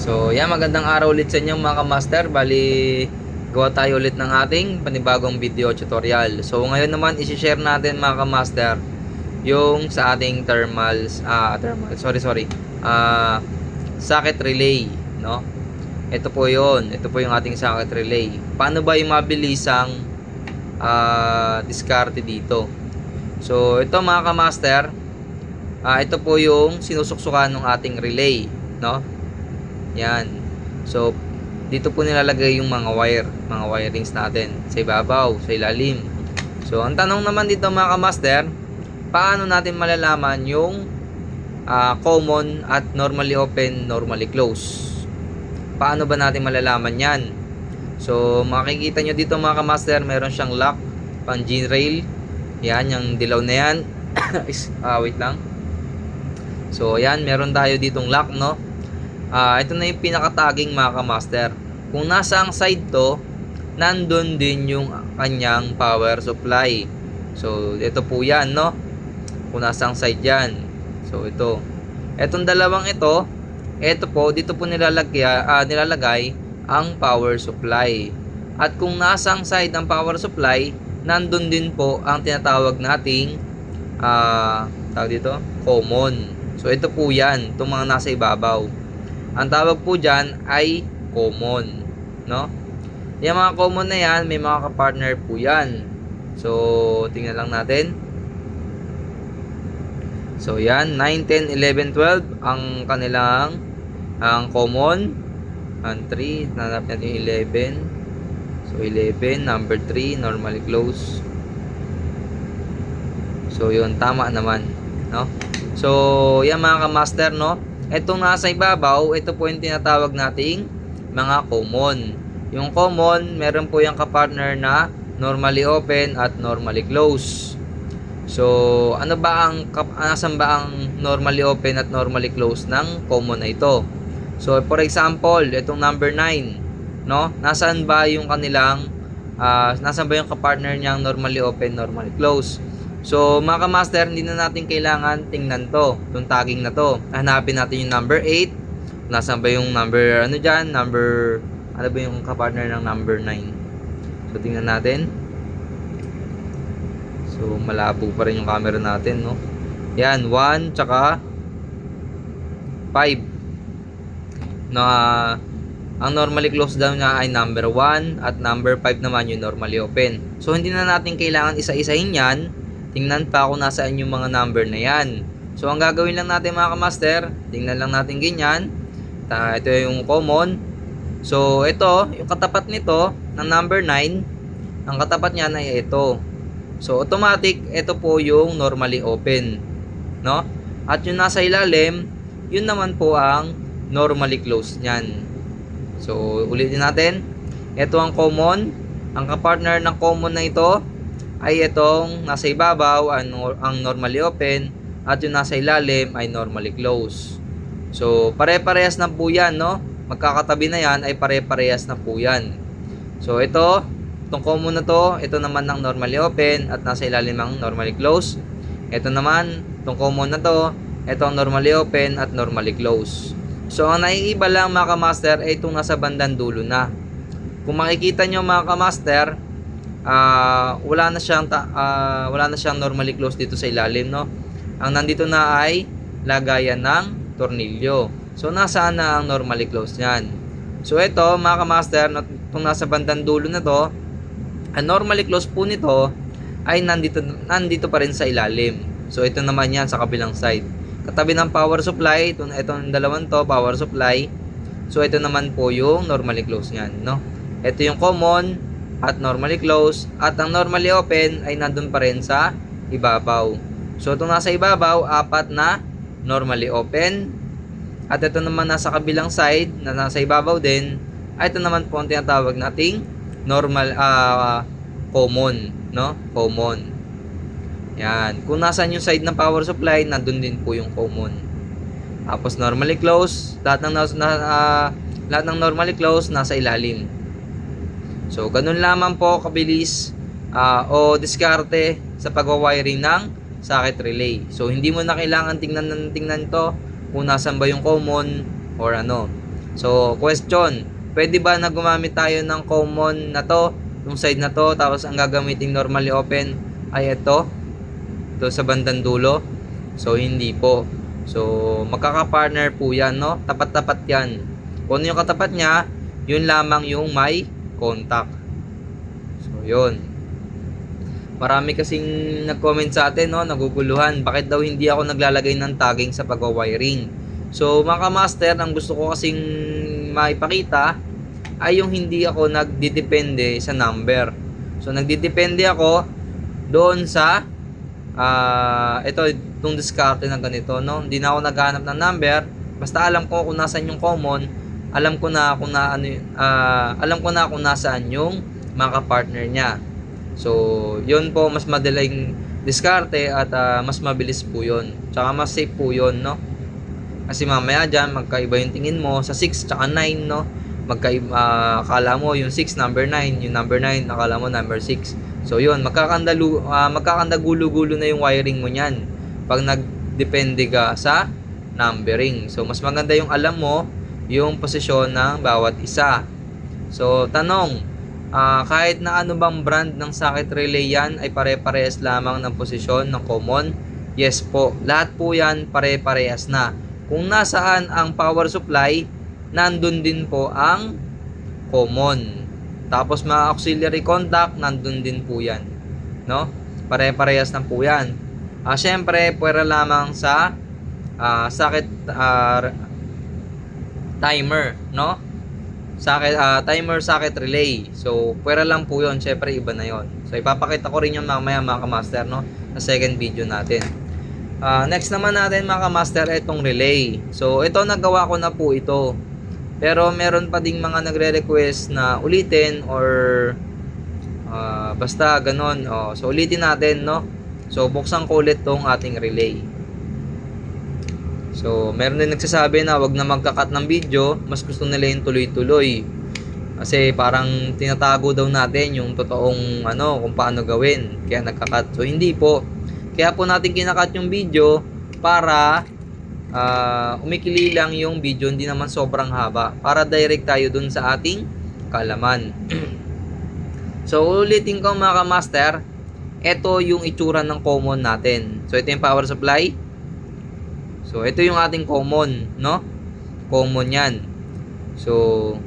So, yan, magandang araw ulit sa inyo mga master. Bali, gawa tayo ulit ng ating panibagong video tutorial. So, ngayon naman, isi-share natin mga master yung sa ating thermals, ah, thermal, sorry, sorry, ah, socket relay, no? Ito po yon ito po yung ating socket relay. Paano ba yung mabilisang ah, diskarte dito? So, ito mga ka-master, ah, ito po yung sinusuksukan ng ating relay, no? Yan. So, dito po nilalagay yung mga wire, mga wirings natin sa ibabaw, sa ilalim. So, ang tanong naman dito mga ka-master, paano natin malalaman yung ah, common at normally open, normally close? Paano ba natin malalaman yan? So, makikita nyo dito mga ka-master, meron siyang lock, pang G-rail. Yan, yung dilaw na yan. Ah, wait lang. So, ayan, meron tayo ditong lock, no? Ah, ito na yung pinaka-tagging mga ka-master. Kung nasa ang side to, nandun din yung kanyang power supply. So, ito po yan, no? Kung nasa ang side yan. So, ito. Etong dalawang ito, ito po, dito po nilalagay, ah, nilalagay ang power supply. At kung nasa ang side ng power supply, nandun din po ang tinatawag nating ah, tawag dito, common. So, ito po yan, itong mga nasa ibabaw. Ang tawag po dyan ay common. No? Yung mga common na yan, may mga kapartner po yan. So, tingnan lang natin. So, yan. 9, 10, 11, 12 ang kanilang ang common. Ang 3, nanap natin yung 11. So, 11. Number 3, normally close. So, yun. Tama naman. No? So, yan mga ka-master, no? Itong nasa ibabaw, ito po yung tinatawag nating mga common. Yung common, meron po yung kapartner na normally open at normally close. So, ano ba ang nasan ba ang normally open at normally close ng common na ito? So, for example, itong number 9, no? Nasaan ba yung kanilang ah, nasaan ba yung kapartner niyang normally open, normally close? So, mga ka-master, hindi na natin kailangan tingnan to, itong tagging na to. Hanapin natin yung number 8. Nasaan ba yung number, ano dyan, number, ano ba yung kapartner ng number 9? So, tingnan natin. So, malabo pa rin yung camera natin, no? Yan, 1, tsaka 5. Na, ang normally closed down niya ay number 1 at number 5 naman yung normally open. So, hindi na natin kailangan isa-isahin yan. Tingnan pa kung nasaan yung mga number na yan. So, ang gagawin lang natin mga kamaster, tingnan lang natin ganyan. Ta, ito yung common. So, ito, yung katapat nito, ng number 9, ang katapat niyan ay ito. So, automatic, ito po yung normally open. No? At yung nasa ilalim, yun naman po ang normally closed niyan. So, ulitin natin. Ito ang common. Ang kapartner ng common na ito ay itong nasa ibabaw ang, ang normally open at yung nasa ilalim ay normally closed. So, pare-parehas na po yan, no? Magkakatabi na yan ay pare-parehas na po yan. So, ito, itong common na to, ito naman ang normally open at nasa ilalim ang normally closed. Ito naman, itong common na to, ito ang normally open at normally closed. So, ang naiiba lang mga kamaster ay itong nasa bandang dulo na. Kung makikita nyo mga kamaster, ah wala na siyang ah, wala na siyang normally closed dito sa ilalim, no? Ang nandito na ay lagayan ng tornilyo. So, nasaan na ang normally closed niyan? So, ito mga kamaster, itong nasa bandang dulo na to, ang normally closed po nito ay nandito, nandito pa rin sa ilalim. So, ito naman yan sa kabilang side. Katabi ng power supply, ito, itong dalawang to, power supply. So, ito naman po yung normally closed niyan, no? Ito yung common at normally closed at ang normally open ay nandun pa rin sa ibabaw. So, itong nasa ibabaw, apat na normally open. At ito naman nasa kabilang side, na nasa ibabaw din, ay ito naman po ang tinatawag nating normal, ah, common, no? Common. Yan. Kung nasaan yung side ng power supply, nandun din po yung common. Tapos normally close, lahat ng ah, lahat ng normally close nasa ilalim. So ganun lamang po kabilis ah, o diskarte sa pagwa-wiring ng socket relay. So hindi mo na kailangan tingnan ng tingnan to kung nasan ba yung common or ano. So, question, pwede ba na gumamit tayo ng common na to, yung side na to, tapos ang gagamitin normally open ay ito, ito sa bandang dulo? So, hindi po. So, magkaka-partner po yan, no? Tapat-tapat yan. Kung ano yung katapat niya, yun lamang yung may contact. So, yun. Marami kasing nag-comment sa atin, no? Naguguluhan. Bakit daw hindi ako naglalagay ng tagging sa pagwa-wiring? So, mga master, ang gusto ko kasing maipakita ay yung hindi ako nagdidepende sa number. So, nagdidepende ako doon sa ah ito, itong diskarte na ganito, no? Hindi na ako naghahanap ng number. Basta alam ko kung nasaan yung common, alam ko na kung na ano ah, alam ko na kung nasaan yung mga partner niya. So, yun po mas madaling diskarte at ah, mas mabilis po yun. Tsaka mas safe po yun, no? Kasi mamaya dyan, magkaiba yung tingin mo sa 6 tsaka 9, no? Magkaiba, ah, akala mo yung 6 number 9, yung number 9 akala mo number 6. So yun, magkakandalu, ah, magkakandagulo-gulo na yung wiring mo niyan pag nagdepende ka sa numbering. So mas maganda yung alam mo yung posisyon ng bawat isa. So tanong, ah, kahit na ano bang brand ng socket relay yan ay pare-parehas lamang ng posisyon ng common? Yes po, lahat po yan pare-parehas na. Kung nasaan ang power supply, nandun din po ang common. Tapos mga auxiliary contact, nandun din po yan. No? Pare-parehas na po yan. Ah, syempre, pwera lamang sa ah, socket ah, timer, no? Socket, ah, timer socket relay. So, pwera lang po yon Syempre, iba na yon So, ipapakita ko rin yung mamaya mga kamaster, no? Sa second video natin. Ah, next naman natin mga kamaster, itong relay. So, ito nagawa ko na po ito. Pero meron pa ding mga nagre-request na ulitin or ah, basta ganon. Oh, so, ulitin natin, no? So, buksan ko ulit tong ating relay. So, meron din nagsasabi na wag na magkakat ng video, mas gusto nila yung tuloy-tuloy. Kasi parang tinatago daw natin yung totoong ano, kung paano gawin. Kaya nagkakat. So, hindi po. Kaya po natin kinakat yung video para ah, umikili lang yung video, hindi naman sobrang haba. Para direct tayo dun sa ating kalaman. so, ulitin ko mga master ito yung itsura ng common natin. So, ito yung power supply. So, ito yung ating common, no? Common yan. So,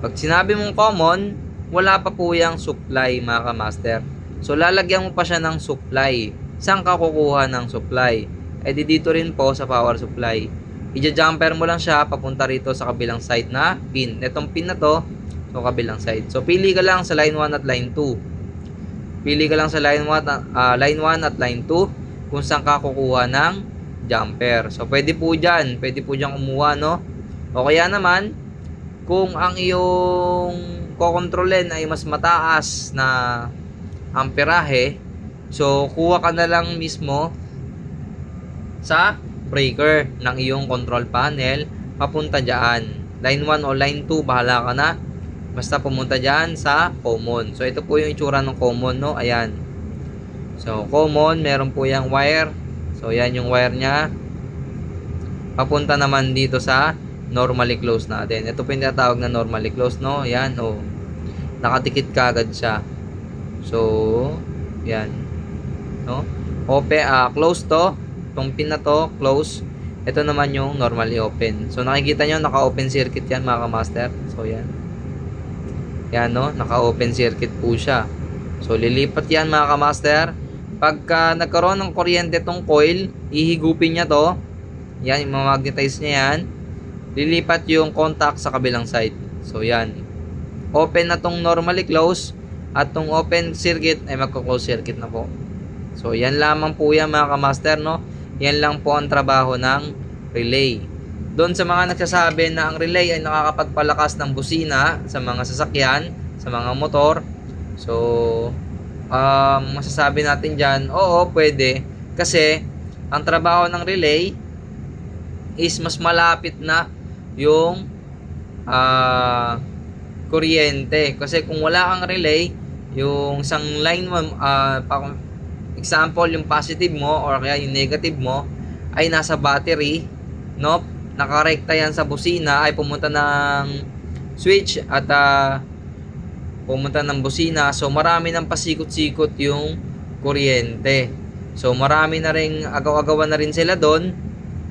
pag sinabi mong common, wala pa po yung supply, mga ka-master. So, lalagyan mo pa siya ng supply. Saan ka kukuha ng supply? Eh, di dito rin po sa power supply. Ija-jumper mo lang siya papunta rito sa kabilang side na pin. Itong pin na to, so kabilang side. So, pili ka lang sa line 1 at line 2. Pili ka lang sa line 1 at, ah, line 1 at line 2 kung saan ka kukuha ng jumper. So, pwede po dyan. Pwede po dyan kumuha, no? O kaya naman, kung ang iyong kokontrolin ay mas mataas na amperahe, so, kuha ka na lang mismo sa breaker ng iyong control panel papunta dyan. Line 1 o line 2, bahala ka na. Basta pumunta dyan sa common. So, ito po yung itsura ng common, no? Ayan. So, common, meron po yung wire. So, yan yung wire niya. Papunta naman dito sa normally closed natin. Ito po yung tinatawag na normally closed, no? Yan, oh. Nakatikit kagad siya. So, yan. No? Open, ah, close to. Itong pin na to, close. Ito naman yung normally open. So, nakikita nyo, naka-open circuit yan, mga master. So, yan. Yan, no? Naka-open circuit po siya. So, lilipat yan, mga kamaster. Pagka nagkaroon ng kuryente tong coil, ihigupin niya to. Yan, imamagnetize niya yan. Lilipat yung contact sa kabilang side. So, yan. Open na tong normally close. At tong open circuit ay magko-close circuit na po. So, yan lamang po yan, mga kamaster, no? Yan lang po ang trabaho ng relay. Doon sa mga nagsasabi na ang relay ay nakakapagpalakas ng busina sa mga sasakyan, sa mga motor. So, um, masasabi natin dyan, oo, pwede. Kasi, ang trabaho ng relay is mas malapit na yung ah kuryente. Kasi kung wala kang relay, yung isang line mo, ah, pa- example, yung positive mo or kaya yung negative mo ay nasa battery, no? nakarekta yan sa busina ay pumunta ng switch at ah, pumunta ng busina. So marami nang pasikot-sikot yung kuryente. So marami na ring agaw-agawan na rin sila doon,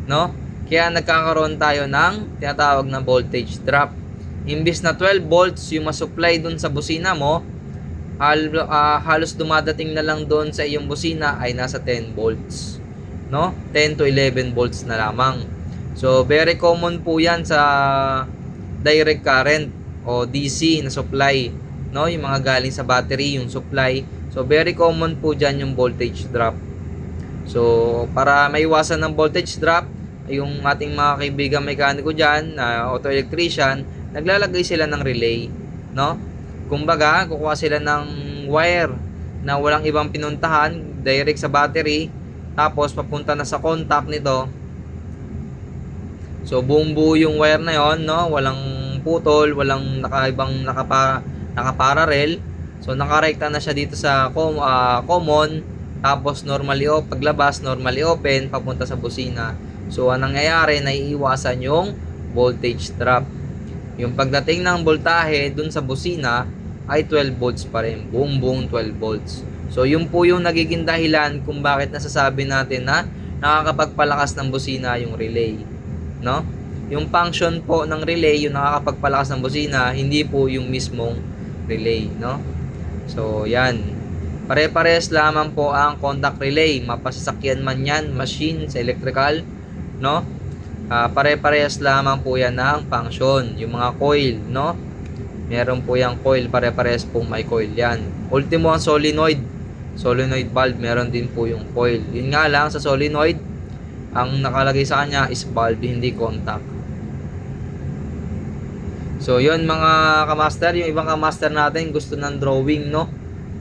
no? Kaya nagkakaroon tayo ng tinatawag na voltage drop. Imbis na 12 volts yung masupply doon sa busina mo, hal, ah, halos dumadating na lang doon sa iyong busina ay nasa 10 volts. No? 10 to 11 volts na lamang. So, very common po yan sa direct current o DC na supply. No? Yung mga galing sa battery, yung supply. So, very common po dyan yung voltage drop. So, para maiwasan ng voltage drop, yung ating mga kaibigan mekaniko dyan, na auto electrician, naglalagay sila ng relay. No? Kumbaga, kukuha sila ng wire na walang ibang pinuntahan, direct sa battery, tapos papunta na sa contact nito. So, buong buo yung wire na yon, no? Walang putol, walang nakaibang nakapa, nakaparallel. So, nakarekta na siya dito sa com, ah, common, tapos normally open, paglabas, normally open, papunta sa busina. So, ang nangyayari, naiiwasan yung voltage drop. Yung pagdating ng voltahe dun sa busina ay 12 volts pa rin. Buong buong 12 volts. So, yun po yung nagiging dahilan kung bakit nasasabi natin na nakakapagpalakas ng busina yung relay. No? Yung function po ng relay, yung nakakapagpalakas ng busina, hindi po yung mismong relay. No? So, yan. Pare-pares lamang po ang contact relay. Mapasasakyan man yan, machine, sa electrical. No? Ah, pare-parehas lamang po yan ng function. Yung mga coil, no? Meron po yung coil, pare-parehas po may coil yan. Ultimo ang solenoid. Solenoid valve, meron din po yung coil. Yun nga lang, sa solenoid, ang nakalagay sa kanya is valve, hindi contact. So, yun mga kamaster, yung ibang kamaster natin gusto ng drawing, no?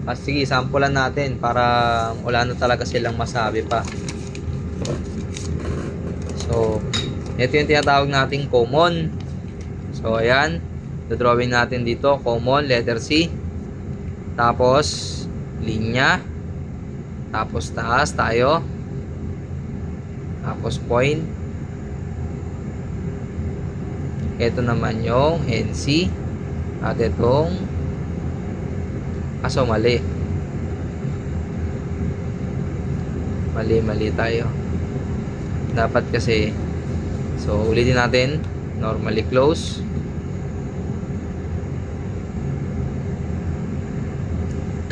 Kasi sige, sampulan natin para wala na talaga silang masabi pa. So, ito yung tinatawag nating common. So, ayan. drawing natin dito, common, letter C. Tapos, linya. Tapos, taas tayo. Tapos, point. Ito naman yung NC. At itong aso mali. Mali, mali tayo. Dapat kasi So, ulitin natin. Normally close.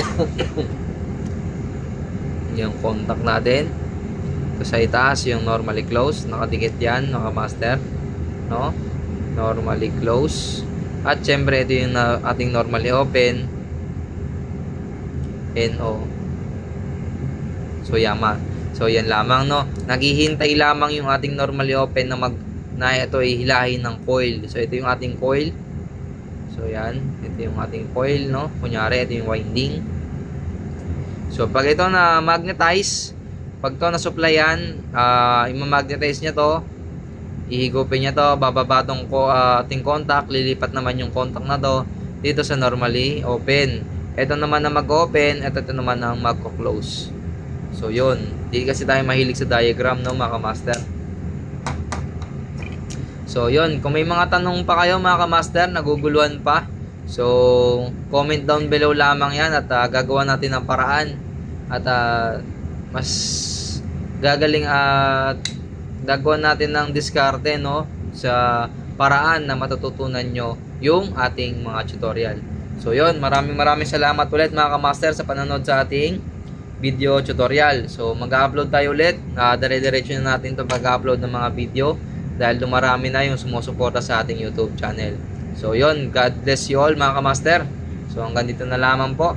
yung contact natin. So, sa itaas, yung normally close. Nakadikit yan, nakamaster. No? Normally close. At syempre, ito yung ating normally open. NO. So, yama. So, yan lamang, no? Naghihintay lamang yung ating normally open na mag na ito ay ng coil. So, ito yung ating coil. So, yan. Ito yung ating coil, no? Kunyari, ito yung winding. So, pag ito na magnetize, pag to na supplyan, uh, i-magnetize niya to, ihigupin niya to, bababa tong ko, uh, ating contact, lilipat naman yung contact na to dito sa normally open. Ito naman na mag-open, ito, ito naman ang magko-close. So, yun. Hindi kasi tayo mahilig sa diagram, no, mga master. So, yun. Kung may mga tanong pa kayo, mga kamaster, naguguluhan pa. So, comment down below lamang yan at uh, gagawa natin ng paraan. At uh, mas gagaling at gagawa natin ng diskarte, no, sa paraan na matututunan nyo yung ating mga tutorial. So, yun. Maraming maraming salamat ulit, mga kamaster, sa panonood sa ating video tutorial. So, mag-upload tayo ulit. Uh, Dire-diretso na natin itong pag-upload ng mga video dahil dumarami na yung sumusuporta sa ating YouTube channel. So, yon God bless you all mga kamaster. So, hanggang dito na lamang po.